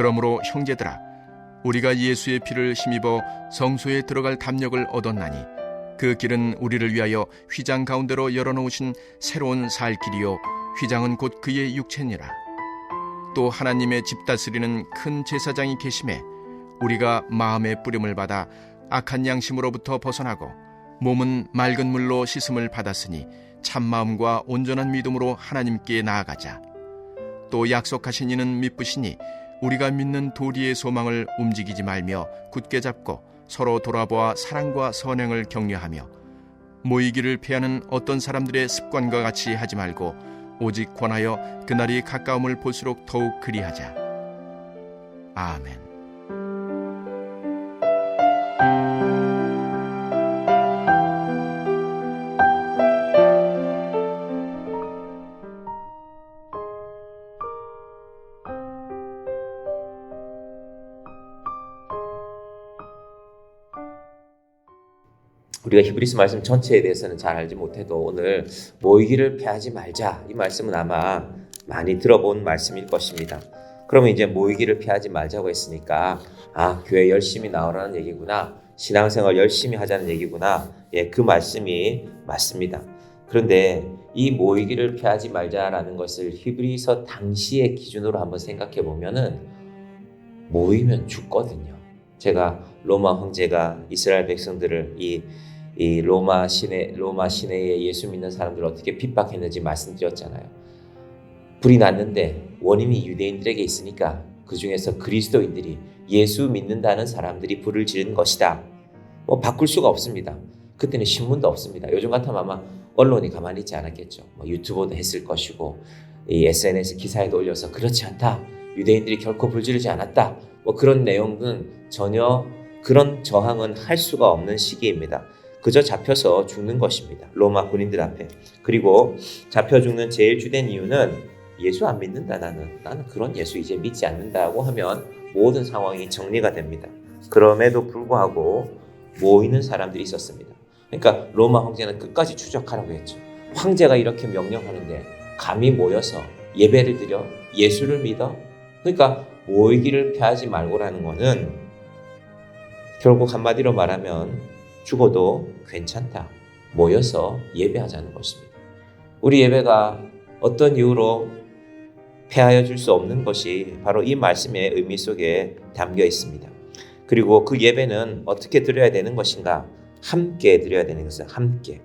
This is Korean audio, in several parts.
그러므로 형제들아 우리가 예수의 피를 힘입어 성소에 들어갈 담력을 얻었나니 그 길은 우리를 위하여 휘장 가운데로 열어놓으신 새로운 살 길이요 휘장은 곧 그의 육체니라. 또 하나님의 집 다스리는 큰 제사장이 계심에 우리가 마음의 뿌림을 받아 악한 양심으로부터 벗어나고 몸은 맑은 물로 씻음을 받았으니 참 마음과 온전한 믿음으로 하나님께 나아가자. 또 약속하신 이는 믿으시니 우리가 믿는 도리의 소망을 움직이지 말며 굳게 잡고 서로 돌아보아 사랑과 선행을 격려하며 모이기를 피하는 어떤 사람들의 습관과 같이 하지 말고 오직 권하여 그날이 가까움을 볼수록 더욱 그리하자. 아멘. 우리가 히브리스 말씀 전체에 대해서는 잘 알지 못해도 오늘 모이기를 피하지 말자 이 말씀은 아마 많이 들어본 말씀일 것입니다. 그러면 이제 모이기를 피하지 말자고 했으니까 아 교회 열심히 나오라는 얘기구나 신앙생활 열심히 하자는 얘기구나 예그 말씀이 맞습니다. 그런데 이 모이기를 피하지 말자라는 것을 히브리서 당시의 기준으로 한번 생각해 보면은 모이면 죽거든요. 제가 로마 황제가 이스라엘 백성들을 이, 이 로마 시내 로마 시내에 예수 믿는 사람들을 어떻게 핍박했는지 말씀드렸잖아요. 불이 났는데 원인이 유대인들에게 있으니까 그 중에서 그리스도인들이 예수 믿는다는 사람들이 불을 지른 것이다. 뭐 바꿀 수가 없습니다. 그때는 신문도 없습니다. 요즘 같으면 아마 언론이 가만히 있지 않았겠죠. 뭐 유튜브도 했을 것이고 이 SNS 기사에도 올려서 그렇지 않다. 유대인들이 결코 불지르지 않았다. 뭐 그런 내용은 전혀 그런 저항은 할 수가 없는 시기입니다. 그저 잡혀서 죽는 것입니다. 로마 군인들 앞에. 그리고 잡혀 죽는 제일 주된 이유는 예수 안 믿는다 나는. 나는 그런 예수 이제 믿지 않는다고 하면 모든 상황이 정리가 됩니다. 그럼에도 불구하고 모이는 사람들이 있었습니다. 그러니까 로마 황제는 끝까지 추적하라고 했죠. 황제가 이렇게 명령하는데 감히 모여서 예배를 드려 예수를 믿어. 그러니까 모이기를 피하지 말고라는 거는 결국 한마디로 말하면 죽어도 괜찮다. 모여서 예배하자는 것입니다. 우리 예배가 어떤 이유로 폐하여 줄 수 없는 것이 바로 이 말씀의 의미 속에 담겨 있습니다. 그리고 그 예배는 어떻게 드려야 되는 것인가? 함께 드려야 되는 것은 함께.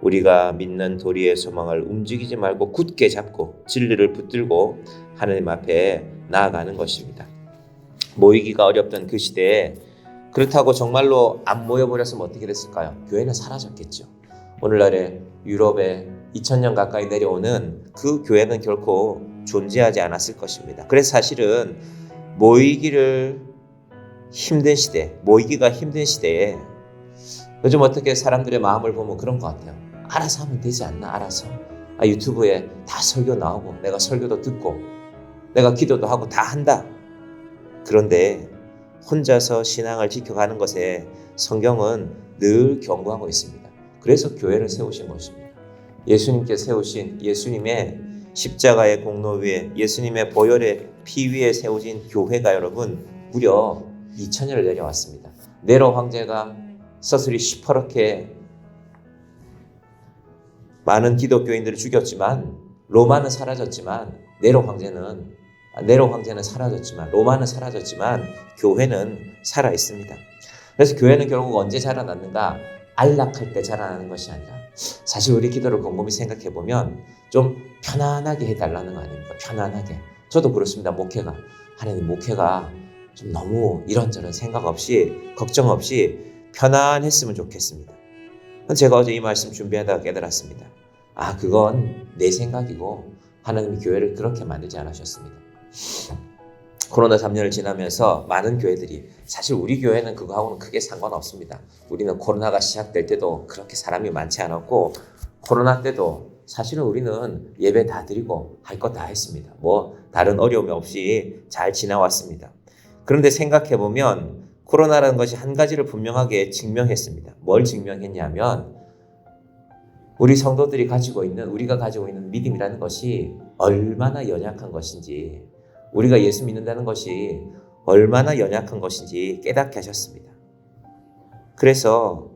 우리가 믿는 도리의 소망을 움직이지 말고 굳게 잡고 진리를 붙들고 하나님 앞에 나아가는 것입니다. 모이기가 어렵던 그 시대에 그렇다고 정말로 안 모여버렸으면 어떻게 됐을까요? 교회는 사라졌겠죠. 오늘날에 유럽에 2000년 가까이 내려오는 그 교회는 결코 존재하지 않았을 것입니다. 그래서 사실은 모이기를 힘든 시대, 모이기가 힘든 시대에 요즘 어떻게 사람들의 마음을 보면 그런 것 같아요. 알아서 하면 되지 않나? 알아서. 아, 유튜브에 다 설교 나오고 내가 설교도 듣고 내가 기도도 하고 다 한다. 그런데 혼자서 신앙을 지켜가는 것에 성경은 늘 경고하고 있습니다. 그래서 교회를 세우신 것입니다. 예수님께 세우신 예수님의 십자가의 공로 위에 예수님의 보혈의 피 위에 세워진 교회가 여러분 무려 2000년을 내려왔습니다. 네로 황제가 서슬이 시퍼렇게 많은 기독교인들을 죽였지만 로마는 사라졌지만 네로 황제는 네로 황제는 사라졌지만 로마는 사라졌지만 교회는 살아 있습니다. 그래서 교회는 결국 언제 자라났는가? 안락할 때 자라나는 것이 아니라 사실 우리 기도를 곰곰이 생각해 보면 좀 편안하게 해달라는 거 아닙니까? 편안하게. 저도 그렇습니다. 목회가 하나님 목회가 좀 너무 이런저런 생각 없이 걱정 없이 편안했으면 좋겠습니다. 제가 어제 이 말씀 준비하다가 깨달았습니다. 아, 그건 내 생각이고 하나님이 교회를 그렇게 만들지 않으셨습니다. 코로나 3년을 지나면서 많은 교회들이 사실 우리 교회는 그거하고는 크게 상관없습니다. 우리는 코로나가 시작될 때도 그렇게 사람이 많지 않았고 코로나 때도 사실은 우리는 예배 다 드리고 할 것 다 했습니다. 뭐 다른 어려움이 없이 잘 지나왔습니다. 그런데 생각해 보면 코로나라는 것이 한 가지를 분명하게 증명했습니다. 뭘 증명했냐면 우리 성도들이 가지고 있는 우리가 가지고 있는 믿음이라는 것이 얼마나 연약한 것인지 우리가 예수 믿는다는 것이 얼마나 연약한 것인지 깨닫게 하셨습니다. 그래서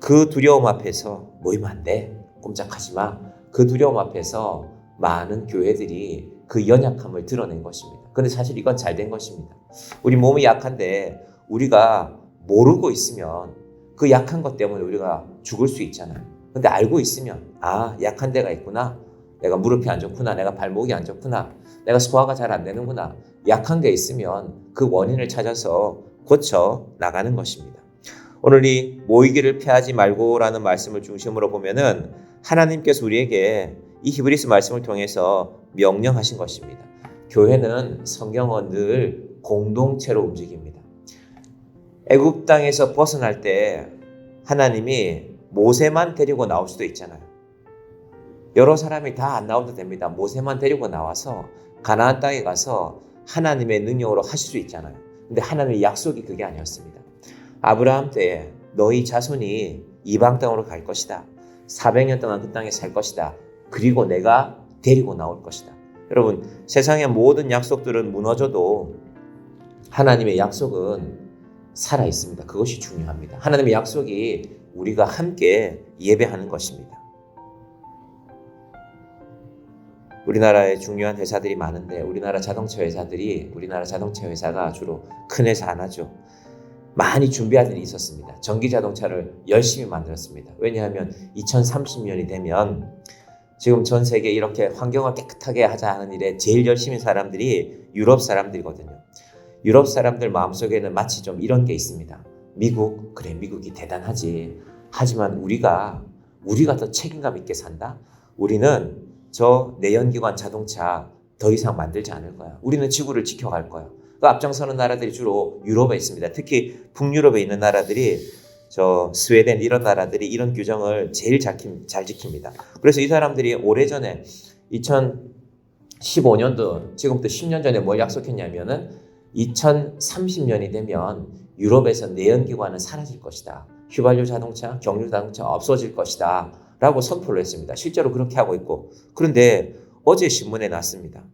그 두려움 앞에서 모이면 안 돼. 꼼짝하지 마. 그 두려움 앞에서 많은 교회들이 그 연약함을 드러낸 것입니다. 근데 사실 이건 잘 된 것입니다. 우리 몸이 약한데 우리가 모르고 있으면 그 약한 것 때문에 우리가 죽을 수 있잖아요. 근데 알고 있으면 아 약한 데가 있구나. 내가 무릎이 안 좋구나. 내가 발목이 안 좋구나. 내가 소화가 잘 안 되는구나. 약한 게 있으면 그 원인을 찾아서 고쳐 나가는 것입니다. 오늘 이 모이기를 피하지 말고라는 말씀을 중심으로 보면은 하나님께서 우리에게 이 히브리스 말씀을 통해서 명령하신 것입니다. 교회는 성경은 늘 공동체로 움직입니다. 애굽 땅에서 벗어날 때 하나님이 모세만 데리고 나올 수도 있잖아요. 여러 사람이 다 안 나와도 됩니다. 모세만 데리고 나와서 가나안 땅에 가서 하나님의 능력으로 하실 수 있잖아요. 근데 하나님의 약속이 그게 아니었습니다. 아브라함 때에 너희 자손이 이방 땅으로 갈 것이다. 400년 동안 그 땅에 살 것이다. 그리고 내가 데리고 나올 것이다. 여러분, 세상의 모든 약속들은 무너져도 하나님의 약속은 살아 있습니다. 그것이 중요합니다. 하나님의 약속이 우리가 함께 예배하는 것입니다. 우리나라에 중요한 회사들이 많은데 우리나라 자동차 회사들이 우리나라 자동차 회사가 주로 큰 회사 안 하죠. 많이 준비할 일이 있었습니다. 전기 자동차를 열심히 만들었습니다. 왜냐하면 2030년이 되면 지금 전 세계 이렇게 환경을 깨끗하게 하자 하는 일에 제일 열심히 사람들이 유럽 사람들이거든요. 유럽 사람들 마음속에는 마치 좀 이런 게 있습니다. 미국 그래 미국이 대단하지. 하지만 우리가 우리가 더 책임감 있게 산다. 우리는 저 내연기관 자동차 더 이상 만들지 않을 거야. 우리는 지구를 지켜갈 거야. 그 앞장서는 나라들이 주로 유럽에 있습니다. 특히 북유럽에 있는 나라들이 저 스웨덴 이런 나라들이 이런 규정을 제일 잘, 킵- 잘 지킵니다. 그래서 이 사람들이 오래전에 2015년도 지금부터 10년 전에 뭘 약속했냐면은 2030년이 되면 유럽에서 내연기관은 사라질 것이다. 휘발유 자동차, 경유 자동차 없어질 것이다. 라고 선포를 했습니다. 실제로 그렇게 하고 있고. 그런데 어제 신문에 났습니다.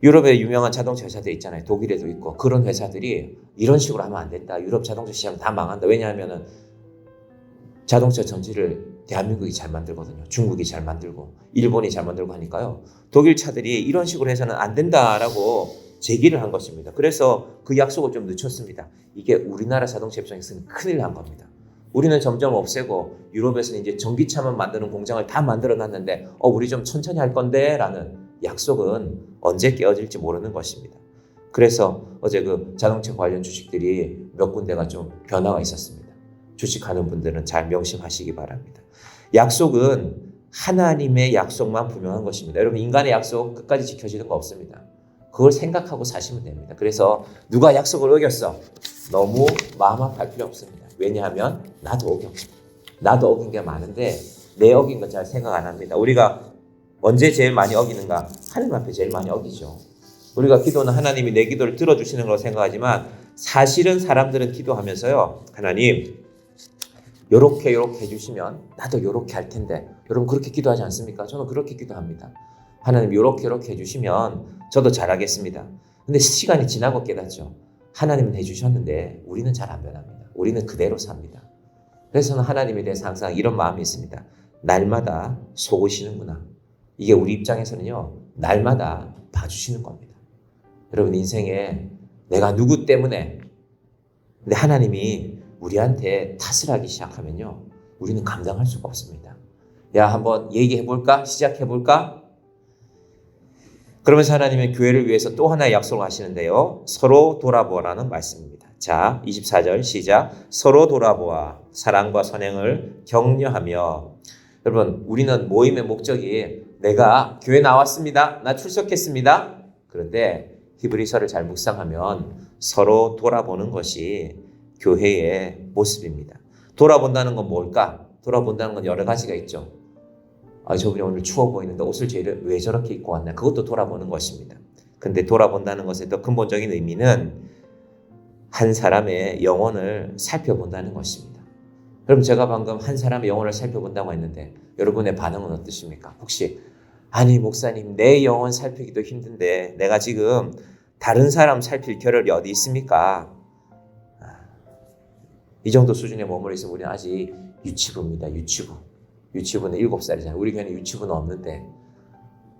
유럽의 유명한 자동차 회사들 있잖아요. 독일에도 있고. 그런 회사들이 이런 식으로 하면 안 된다. 유럽 자동차 시장 다 망한다. 왜냐하면은 자동차 전지를 대한민국이 잘 만들거든요. 중국이 잘 만들고, 일본이 잘 만들고 하니까요. 독일 차들이 이런 식으로 해서는 안 된다라고 제기를 한 것입니다. 그래서 그 약속을 좀 늦췄습니다. 이게 우리나라 자동차 입장에서는 큰일 난 겁니다. 우리는 점점 없애고 유럽에서는 이제 전기차만 만드는 공장을 다 만들어 놨는데 어 우리 좀 천천히 할 건데 라는 약속은 언제 깨어질지 모르는 것입니다. 그래서 어제 그 자동차 관련 주식들이 몇 군데가 좀 변화가 있었습니다. 주식하는 분들은 잘 명심하시기 바랍니다. 약속은 하나님의 약속만 분명한 것입니다. 여러분 인간의 약속 끝까지 지켜지는 거 없습니다. 그걸 생각하고 사시면 됩니다. 그래서 누가 약속을 어겼어? 너무 마음 아파할 필요 없습니다. 왜냐하면 나도 어겼고 나도 어긴 게 많은데 내 어긴 건 잘 생각 안 합니다. 우리가 언제 제일 많이 어기는가? 하나님 앞에 제일 많이 어기죠. 우리가 기도는 하나님이 내 기도를 들어주시는 걸로 생각하지만 사실은 사람들은 기도하면서요. 하나님 요렇게 요렇게 해주시면 나도 요렇게 할 텐데 여러분 그렇게 기도하지 않습니까? 저는 그렇게 기도합니다. 하나님 요렇게 요렇게 해주시면 저도 잘하겠습니다. 근데 시간이 지나고 깨닫죠. 하나님은 해주셨는데 우리는 잘 안 변합니다. 우리는 그대로 삽니다. 그래서 저는 하나님에 대해서 항상 이런 마음이 있습니다. 날마다 속으시는구나. 이게 우리 입장에서는요, 날마다 봐주시는 겁니다. 여러분, 인생에 내가 누구 때문에, 근데 하나님이 우리한테 탓을 하기 시작하면요, 우리는 감당할 수가 없습니다. 야, 한번 얘기해볼까? 시작해볼까? 그러면서 하나님은 교회를 위해서 또 하나의 약속을 하시는데요. 서로 돌아보라는 말씀입니다. 자, 24절 시작. 서로 돌아보아 사랑과 선행을 격려하며 여러분, 우리는 모임의 목적이 내가 교회 나왔습니다. 나 출석했습니다. 그런데 히브리서를 잘 묵상하면 서로 돌아보는 것이 교회의 모습입니다. 돌아본다는 건 뭘까? 돌아본다는 건 여러 가지가 있죠. 아, 저분이 오늘 추워 보이는데 옷을 제일 왜 저렇게 입고 왔나? 그것도 돌아보는 것입니다. 근데 돌아본다는 것의 더 근본적인 의미는 한 사람의 영혼을 살펴본다는 것입니다. 그럼 제가 방금 한 사람의 영혼을 살펴본다고 했는데 여러분의 반응은 어떠십니까? 혹시 아니 목사님 내 영혼 살피기도 힘든데 내가 지금 다른 사람 살필 겨를이 어디 있습니까? 아, 이 정도 수준에 머물러 있으면 우리는 아직 유치부입니다. 유치부. 유치부는 일곱 살이잖아요. 우리 교회는 유치부는 없는데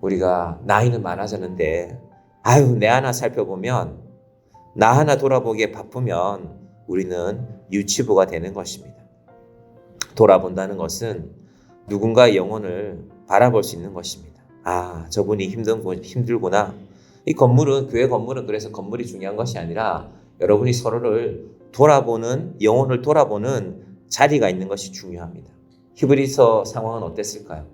우리가 나이는 많아졌는데 아유 내 하나 살펴보면 나 하나 돌아보기에 바쁘면 우리는 유치부가 되는 것입니다. 돌아본다는 것은 누군가의 영혼을 바라볼 수 있는 것입니다. 아, 저분이 힘든 힘들구나. 이 건물은 교회 건물은 그래서 건물이 중요한 것이 아니라 여러분이 서로를 돌아보는 영혼을 돌아보는 자리가 있는 것이 중요합니다. 히브리서 상황은 어땠을까요?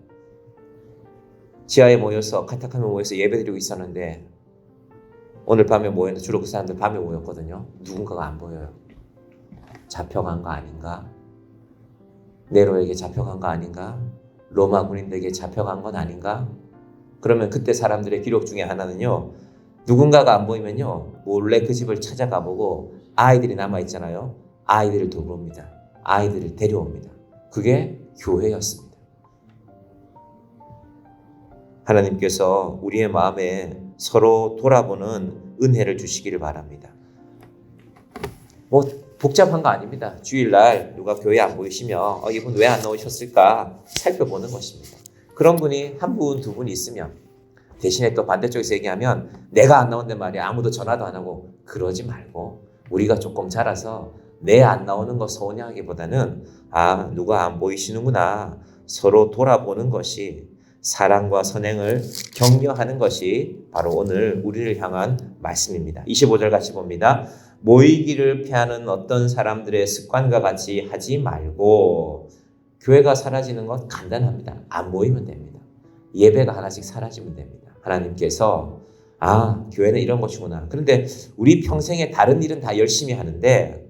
지하에 모여서 카타카에 모여서 예배드리고 있었는데 오늘 밤에 모였는데 주로 그 사람들 밤에 모였거든요. 누군가가 안 보여요. 잡혀간 거 아닌가? 네로에게 잡혀간 거 아닌가? 로마 군인들에게 잡혀간 건 아닌가? 그러면 그때 사람들의 기록 중에 하나는요. 누군가가 안 보이면요. 몰래 그 집을 찾아가 보고 아이들이 남아 있잖아요. 아이들을 돌봅니다. 아이들을 데려옵니다. 그게 교회였습니다. 하나님께서 우리의 마음에 서로 돌아보는 은혜를 주시기를 바랍니다. 뭐 복잡한 거 아닙니다. 주일날 누가 교회 안 보이시면 어, 이분 왜 안 나오셨을까 살펴보는 것입니다. 그런 분이 한 분, 두분 있으면 대신에 또 반대쪽에서 얘기하면 내가 안 나온단 말이야. 아무도 전화도 안 하고 그러지 말고 우리가 조금 자라서 내 안 나오는 거 서운해하기보다는 아 누가 안 보이시는구나 서로 돌아보는 것이 사랑과 선행을 격려하는 것이 바로 오늘 우리를 향한 말씀입니다. 25절 같이 봅니다. 모이기를 피하는 어떤 사람들의 습관과 같이 하지 말고 교회가 사라지는 건 간단합니다. 안 모이면 됩니다. 예배가 하나씩 사라지면 됩니다. 하나님께서 아 교회는 이런 것이구나. 그런데 우리 평생에 다른 일은 다 열심히 하는데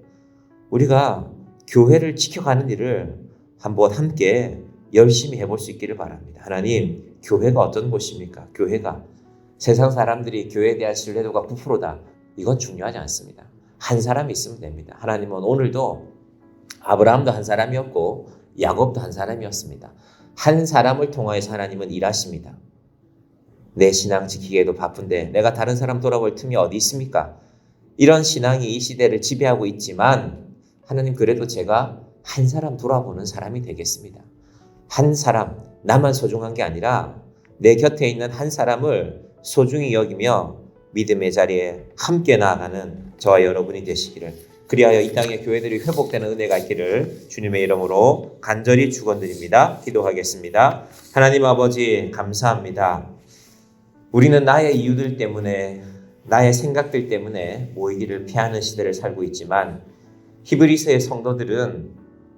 우리가 교회를 지켜가는 일을 한번 함께 열심히 해볼 수 있기를 바랍니다. 하나님, 교회가 어떤 곳입니까? 교회가 세상 사람들이 교회에 대한 신뢰도가 9%다. 이건 중요하지 않습니다. 한 사람이 있으면 됩니다. 하나님은 오늘도 아브라함도 한 사람이었고 야곱도 한 사람이었습니다. 한 사람을 통하여서 하나님은 일하십니다. 내 신앙 지키기에도 바쁜데 내가 다른 사람 돌아볼 틈이 어디 있습니까? 이런 신앙이 이 시대를 지배하고 있지만 하나님 그래도 제가 한 사람 돌아보는 사람이 되겠습니다. 한 사람, 나만 소중한 게 아니라 내 곁에 있는 한 사람을 소중히 여기며 믿음의 자리에 함께 나아가는 저와 여러분이 되시기를 그리하여 이 땅의 교회들이 회복되는 은혜가 있기를 주님의 이름으로 간절히 축원드립니다. 기도하겠습니다. 하나님 아버지 감사합니다. 우리는 나의 이유들 때문에 나의 생각들 때문에 모이기를 피하는 시대를 살고 있지만 히브리서의 성도들은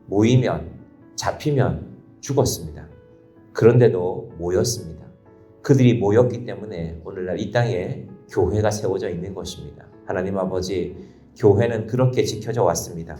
모이면 잡히면 죽었습니다. 그런데도 모였습니다. 그들이 모였기 때문에 오늘날 이 땅에 교회가 세워져 있는 것입니다. 하나님 아버지, 교회는 그렇게 지켜져 왔습니다.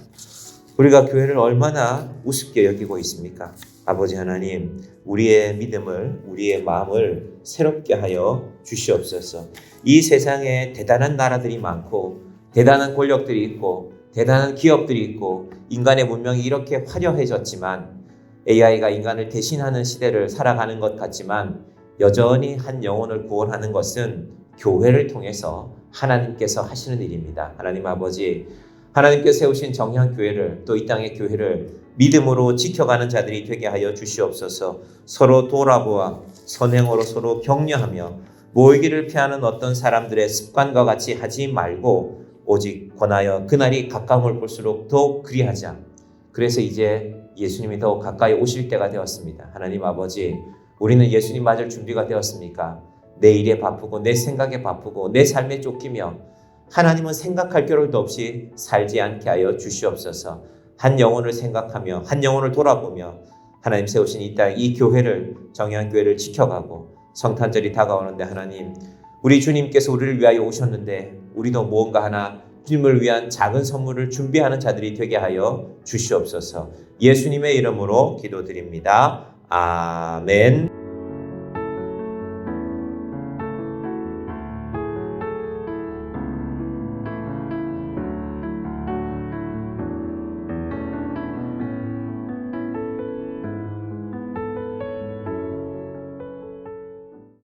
우리가 교회를 얼마나 우습게 여기고 있습니까? 아버지 하나님, 우리의 믿음을, 우리의 마음을 새롭게 하여 주시옵소서. 이 세상에 대단한 나라들이 많고, 대단한 권력들이 있고, 대단한 기업들이 있고, 인간의 문명이 이렇게 화려해졌지만, AI가 인간을 대신하는 시대를 살아가는 것 같지만 여전히 한 영혼을 구원하는 것은 교회를 통해서 하나님께서 하시는 일입니다. 하나님 아버지, 하나님께서 세우신 정향 교회를 또 이 땅의 교회를 믿음으로 지켜가는 자들이 되게 하여 주시옵소서. 서로 돌아보아 선행으로 서로 격려하며 모이기를 피하는 어떤 사람들의 습관과 같이 하지 말고 오직 권하여 그날이 가까움을 볼수록 더욱 그리하자. 그래서 이제 예수님이 더 가까이 오실 때가 되었습니다. 하나님 아버지, 우리는 예수님 맞을 준비가 되었습니까? 내 일에 바쁘고 내 생각에 바쁘고 내 삶에 쫓기며 하나님은 생각할 겨를도 없이 살지 않게 하여 주시옵소서. 한 영혼을 생각하며 한 영혼을 돌아보며 하나님 세우신 이 땅 이 교회를 정의한 교회를 지켜가고 성탄절이 다가오는데 하나님 우리 주님께서 우리를 위하여 오셨는데 우리도 무언가 하나 주님을 위한 작은 선물을 준비하는 자들이 되게 하여 주시옵소서. 예수님의 이름으로 기도드립니다. 아멘.